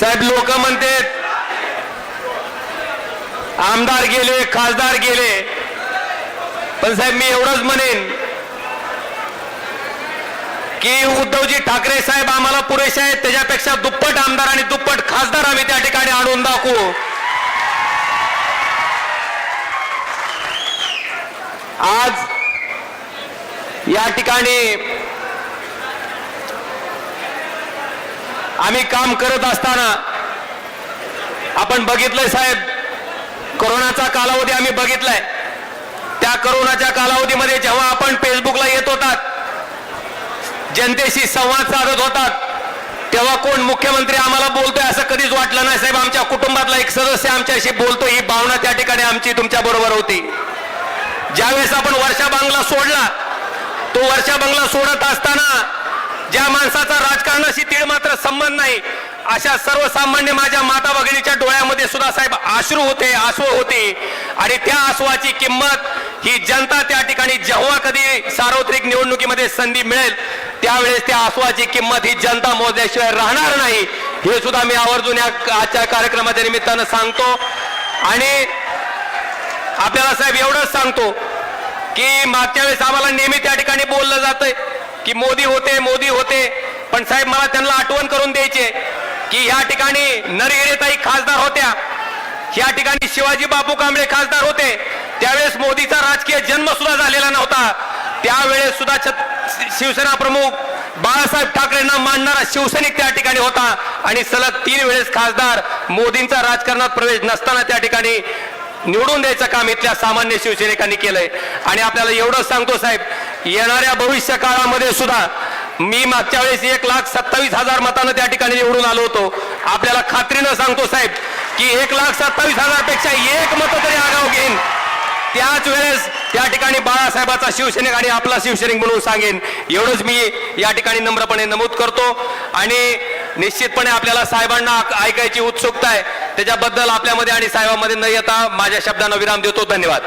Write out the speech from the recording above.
साहेब लोक म्हणतात. आमदार गेले खासदार गेले. पण साहेब मी एवढंच म्हणेन की उद्धवजी ठाकरे साहेब आम्हाला पुरेसे आहेत. त्याच्यापेक्षा दुप्पट आमदार आणि दुप्पट खासदार आम्ही त्या ठिकाणी आणून दाखवू. आज या ठिकाणी आम्ही काम करत असताना आपण बघितलंय साहेब कोरोनाचा कालावधी आम्ही बघितलाय. त्या कोरोनाच्या कालावधीमध्ये जेव्हा आपण फेसबुकला येत होतात जनतेशी संवाद साधत होतात तेव्हा कोण मुख्यमंत्री आम्हाला बोलतोय असं कधीच वाटलं नाही साहेब. आमच्या कुटुंबातला एक सदस्य आमच्याशी बोलतो ही भावना त्या ठिकाणी आमची तुमच्या बरोबर होती. ज्यावेळेस आपण वर्षा बांगला सोडला तो वर्षा बांगला सोडत असताना ज्या माणसाचा राजकारणाशी तीळ मात्र संबंध नाही अशा सर्वसामान्य माझ्या माता भगिनीच्या डोळ्यामध्ये सुद्धा साहेब आश्रू होते आसू होते. आणि त्या आसवाची किंमत ही जनता त्या ठिकाणी जेव्हा कधी सार्वत्रिक निवडणुकीमध्ये संधी मिळेल त्यावेळेस त्या आसवाची किंमत ही जनता मोजल्याशिवाय राहणार नाही. हे सुद्धा मी आवर्जून या आजच्या कार्यक्रमाच्या निमित्तानं सांगतो. आणि आपल्याला साहेब एवढंच सांगतो की मागच्या वेळेस आम्हाला नेहमी त्या ठिकाणी बोललं जातंय की मोदी होते मोदी होते. पण साहेब मला त्यांना आठवण करून द्यायचे की ह्या ठिकाणी नरहिरेताई खासदार होत्या. या ठिकाणी शिवाजी बापू कांबळे खासदार होते. त्यावेळेस मोदीचा राजकीय जन्म सुद्धा झालेला नव्हता. त्यावेळेस सुद्धा छत शिवसेना प्रमुख बाळासाहेब ठाकरेंना मानणारा शिवसैनिक त्या ठिकाणी होता. आणि सलग तीन वेळेस खासदार मोदींचा राजकारणात प्रवेश नसताना त्या ठिकाणी निवडून द्यायचं काम इथल्या सामान्य शिवसैनिकांनी केलंय. आणि आपल्याला एवढंच सांगतो साहेब येणाऱ्या भविष्य काळामध्ये सुद्धा मी मागच्या वेळेस एक लाख सत्तावीस हजार मतानं त्या ठिकाणी निवडून आलो होतो. आपल्याला खात्रीनं सांगतो साहेब की एक लाख सत्तावीस हजारपेक्षा एक मत तरी आगाव घेईन. त्याच वेळेस त्या ठिकाणी बाळासाहेबाचा शिवसैनिक आणि आपला शिवसैनिक म्हणून सांगेन. एवढंच मी या ठिकाणी नम्रपणे नमूद करतो. आणि निश्चितपणे आपल्याला साहेबांना ऐकायची उत्सुकता आहे. त्याच्याबद्दल आपल्यामध्ये आणि साहेबांमध्ये न येता माझ्या शब्दांना विराम देतो. धन्यवाद.